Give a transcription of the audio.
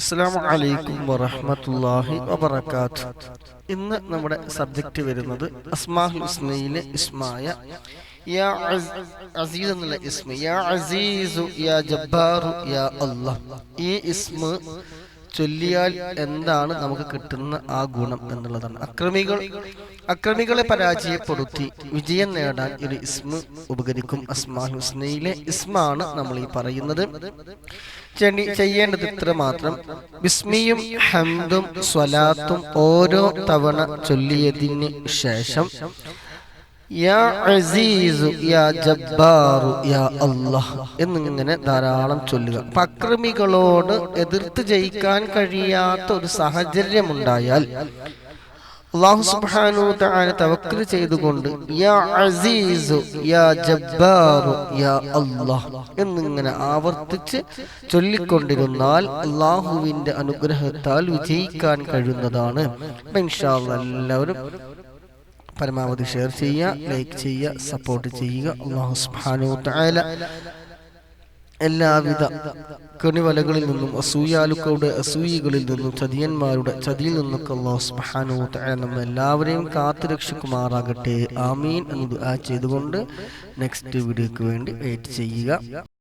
അസ്സാം വലൈക്കും വറഹമത്തല്ലാഹി വബർക്കാത്ത് ഇന്ന് നമ്മുടെ സബ്ജക്റ്റ് വരുന്നത് അസ്മാഹുൽ ഹുസ്നയിലെ ഇസ്മായ. യാ അസ്- അസീസ് എന്നുള്ള ഇസ്മ. യാ അസീസു യാ ജബ്ബാറു യാ അല്ലാഹ് ഈ ഇസ്മ ചൊല്ലിയാൽ എന്താണ് നമുക്ക് കിട്ടുന്ന ആ ഗുണം എന്നുള്ളതാണ്. അക്രമികൾ അക്രമികളെ പരാജയപ്പെടുത്തി വിജയം നേടാൻ ഒരു ഇസ്മ ഉപകരിക്കും. അസ്മാൽ ഹുസ്നയിലെ ഇസ്മാണ് നമ്മൾ ഈ പറയുന്നത്. ചെയ്യേണ്ടത് ഇത്ര മാത്രം. ബിസ്മിയും ഹംദും സ്വലാത്തും ഓരോ തവണ ചൊല്ലിയതിന് ശേഷം എന്നിങ്ങനെ ധാരാളം ചൊല്ലുക. അക്രമികളോട് എതിർത്ത് ജയിക്കാൻ കഴിയാത്ത ഒരു സാഹചര്യമുണ്ടായാൽ അള്ളാഹു സുബ്ഹാനഹു തആല തവക്കൽ ചെയ്തുകൊണ്ട് യാ അസീസു യാ ജബ്ബാറു യാ അല്ലാഹ് എന്നിങ്ങനെ ആവർത്തിച്ച് ചൊല്ലിക്കൊണ്ടിരുന്നാൽ അള്ളാഹുവിന്റെ അനുഗ്രഹത്താൽ വിജയിക്കാൻ കഴിയുന്നതാണ്. ഇൻഷാ അല്ലാഹ് എല്ലാവരും പരമാവധി ഷെയർ ചെയ്യുക ലൈക്ക് ചെയ്യുക സപ്പോർട്ട് ചെയ്യുക. അള്ളാഹു സുബ്ഹാനഹു തആല എല്ലാവിധ കെണിവലകളിൽ നിന്നും അസൂയാലുക്കളുടെ അസൂയികളിൽ നിന്നും ചതിയന്മാരുടെ ചതിയിൽ നിന്നൊക്കെ അള്ളാഹു സുബ്ഹാനഹു തആല നമ്മൾ എല്ലാവരെയും കാത്തു രക്ഷിക്കുമാറാകട്ടെ. ആമീൻ എന്ന് ദുആ ചെയ്തുകൊണ്ട് നെക്സ്റ്റ് വീഡിയോക്ക് വേണ്ടി വെയിറ്റ് ചെയ്യുക.